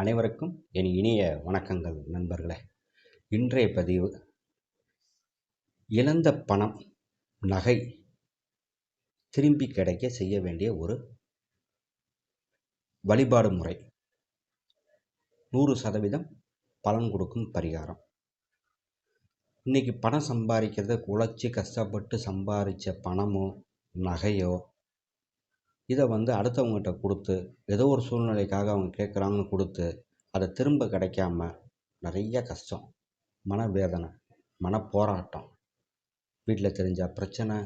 அனைவருக்கும் என் இனிய வணக்கங்கள் நண்பர்களே. இன்றைய பதிவு இழந்த பணம் நகை திரும்பி கிடைக்க செய்ய வேண்டிய ஒரு வழிபாடு முறை. நூறு சதவீதம் பலன் கொடுக்கும் பரிகாரம். இன்றைக்கி பணம் சம்பாதிக்கிறத உழைச்சி கஷ்டப்பட்டு சம்பாதிச்ச பணமோ நகையோ இதை வந்து அடுத்தவங்ககிட்ட கொடுத்து ஏதோ ஒரு சூழ்நிலைக்காக அவங்க கேட்குறாங்கன்னு கொடுத்து அதை திரும்ப கிடைக்காம நிறைய கஷ்டம் மனவேதனை மனப்போராட்டம். வீட்டில் தெரிஞ்ச பிரச்சனை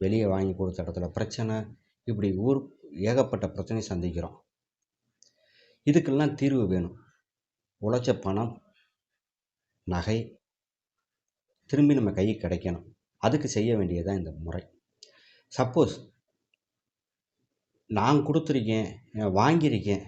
வெளியே வாங்கி கொடுத்த இடத்துல பிரச்சனை இப்படி ஊர் ஏகப்பட்ட பிரச்சனை சந்திக்கிறோம். இதுக்கெல்லாம் தீர்வு வேணும். உழைச்ச பணம் நகை திரும்பி நம்ம கைக்கு கிடைக்கணும். அதுக்கு செய்ய வேண்டியதுதான் இந்த முறை. சப்போஸ் நான் கொடுத்துருக்கேன் வாங்கியிருக்கேன்.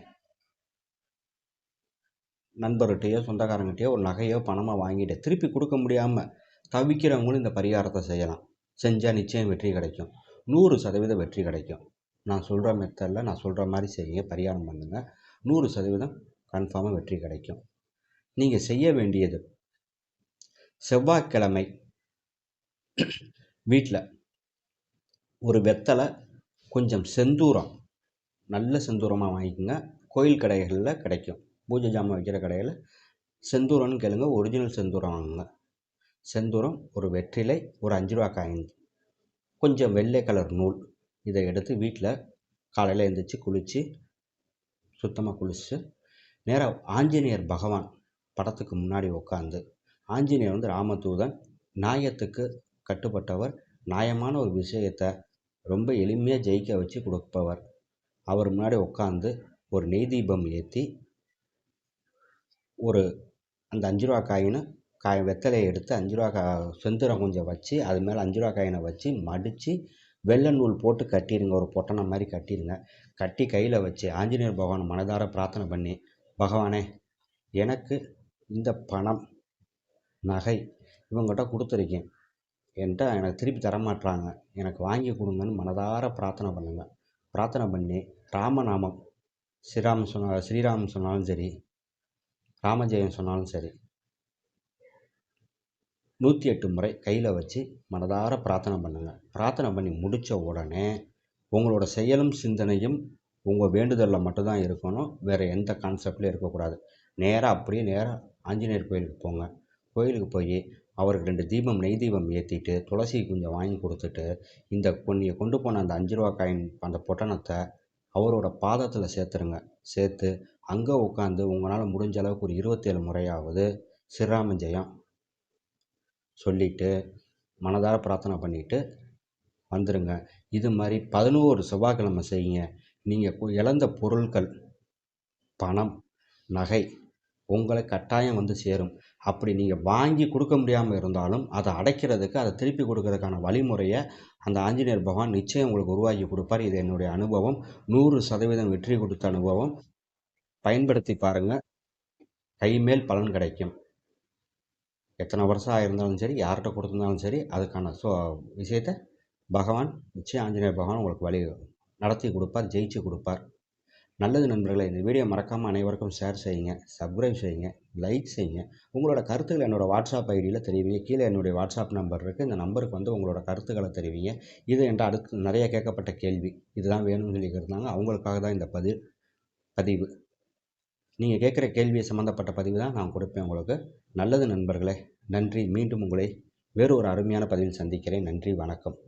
நண்பர்கிட்டையோ சொந்தக்காரங்கிட்டையோ ஒரு நகையோ பணமாக வாங்கிட்டு திருப்பி கொடுக்க முடியாமல் தவிக்கிறவங்களும் இந்த பரிகாரத்தை செய்யலாம். செஞ்சால் நிச்சயம் வெற்றி கிடைக்கும். நூறு சதவீதம் வெற்றி கிடைக்கும். நான் சொல்கிற மெத்தடில் நான் சொல்கிற மாதிரி செய்யுங்க பரிகாரம் பண்ணுங்கள் நூறு சதவீதம் கன்ஃபார்மாக வெற்றி கிடைக்கும். நீங்கள் செய்ய வேண்டியது செவ்வாய்க்கிழமை வீட்டில் ஒரு வெத்தலை கொஞ்சம் செந்தூரம் நல்ல செந்தூரமாக வாங்கிக்கோங்க. கோயில் கடைகளில் கிடைக்கும். பூஜை ஜாமான் வைக்கிற கடையில் செந்தூரம்னு கேளுங்க. ஒரிஜினல் செந்தூரம் வாங்குங்க. செந்தூரம் ஒரு வெற்றிலை ஒரு அஞ்சு ரூபா காயின். கொஞ்சம் வெள்ளை கலர் நூல். இதை எடுத்து வீட்டில் காலையில் எழுந்திரிச்சு குளித்து சுத்தமாக குளிச்சுட்டு நேராக ஆஞ்சநேயர் பகவான் படத்துக்கு முன்னாடி உட்காந்து ஆஞ்சநேயர் வந்து ராமதூதன் நியாயத்துக்கு கட்டுப்பட்டவர் நியாயமான ஒரு விஷயத்தை ரொம்ப எளிமையாக ஜெயிக்க வச்சு கொடுப்பவர். அவர் முன்னாடி உட்காந்து ஒரு நெய் தீபம் ஏற்றி ஒரு அந்த அஞ்சு ரூபா காயினை காய் வெத்தலையை எடுத்து அஞ்சு ரூபா கா செந்துரம் கொஞ்சம் வச்சு அது மேலே அஞ்சு ரூபா காயினை வச்சு மடித்து வெள்ளை நூல் போட்டு கட்டிடுங்க ஒரு பொட்டனை மாதிரி கட்டிடுங்க. கட்டி கையில் வச்சு ஆஞ்சநேயர் பகவான் மனதார பிரார்த்தனை பண்ணி பகவானே எனக்கு இந்த பணம் நகை இவங்ககிட்ட கொடுத்துருக்கேன். என்கிட்ட எனக்கு திருப்பி தரமாட்டுறாங்க எனக்கு வாங்கி கொடுங்கன்னு மனதார பிரார்த்தனை பண்ணுங்கள் பிரார்த்தனை பண்ணி ராமநாமம் ஸ்ரீராம் சொன்ன ஸ்ரீராம் சொன்னாலும் சரி ராமஜெயம் சொன்னாலும் சரி நூற்றி எட்டு முறை கையில் வச்சு மனதார பிரார்த்தனை பண்ணுங்கள் பிரார்த்தனை பண்ணி முடித்த உடனே உங்களோட செயலும் சிந்தனையும் உங்கள் வேண்டுதலில் மட்டும்தான் இருக்கணும். வேறு எந்த கான்செப்ட்லேயும் இருக்கக்கூடாது. நேராக அப்படியே நேராக ஆஞ்சநேயர் கோயிலுக்கு போங்க. கோயிலுக்கு போய் அவருக்கு ரெண்டு தீபம் நெய் தீபம் ஏற்றிட்டு துளசி கொஞ்சம் வாங்கி கொடுத்துட்டு இந்த நீங்கள் கொண்டு போன அந்த அஞ்சு ரூபா காயின் அந்த பொட்டணத்தை அவரோட பாதத்தில் சேர்த்துருங்க. சேர்த்து அங்கே உட்காந்து உங்களால் முடிஞ்ச அளவுக்கு ஒரு இருபத்தேழு முறையாவது ஸ்ரீராம சொல்லிட்டு சொல்லிவிட்டு மனதார பிரார்த்தனை பண்ணிவிட்டு வந்துடுங்க இது மாதிரி பதினோரு செவ்வாய்க்கிழமை செய்யுங்க. நீங்கள் இழந்த பொருட்கள் பணம் நகை உங்களை கட்டாயம் வந்து சேரும். அப்படி நீங்கள் வாங்கி கொடுக்க முடியாமல் இருந்தாலும் அதை அடைக்கிறதுக்கு அதை திருப்பி கொடுக்கறதுக்கான வழிமுறையை அந்த ஆஞ்சநேயர் பகவான் நிச்சயம் உங்களுக்கு உருவாக்கி கொடுப்பார். இது என்னுடைய அனுபவம். நூறு சதவீதம் வெற்றி கொடுத்த அனுபவம். பயன்படுத்தி பாருங்கள் கைமேல் பலன் கிடைக்கும். எத்தனை வருஷம் ஆயிருந்தாலும் சரி யார்கிட்ட கொடுத்துருந்தாலும் சரி அதுக்கான ஸோ விஷயத்தை பகவான் நிச்சயம் ஆஞ்சநேயர் பகவான் உங்களுக்கு வழி நடத்தி கொடுப்பார் ஜெயிச்சு கொடுப்பார். நல்லது நண்பர்களை இந்த வீடியோ மறக்காமல் அனைவருக்கும் ஷேர் செய்யுங்க சப்ஸ்கிரைப் செய்யுங்க லைக் செய்யுங்க. உங்களோட கருத்துக்களை என்னோடய வாட்ஸ்அப் ஐடியில் தெரிவிங்க கீழே என்னுடைய வாட்ஸ்அப் நம்பர் இருக்குது இந்த நம்பருக்கு வந்து உங்களோட கருத்துக்களை தெரிவிங்க. இது என்ற அடுத்து நிறைய கேட்கப்பட்ட கேள்வி இதுதான் வேணும்னு சொல்லி இருந்தாங்க அவங்களுக்காக தான் இந்த பதிவு பதிவு. நீங்கள் கேட்குற கேள்வியை சம்மந்தப்பட்ட பதிவு தான் நான் கொடுப்பேன் உங்களுக்கு. நல்லது நண்பர்களே நன்றி. மீண்டும் உங்களை வேறு ஒரு அருமையான பதிவில் சந்திக்கிறேன். நன்றி வணக்கம்.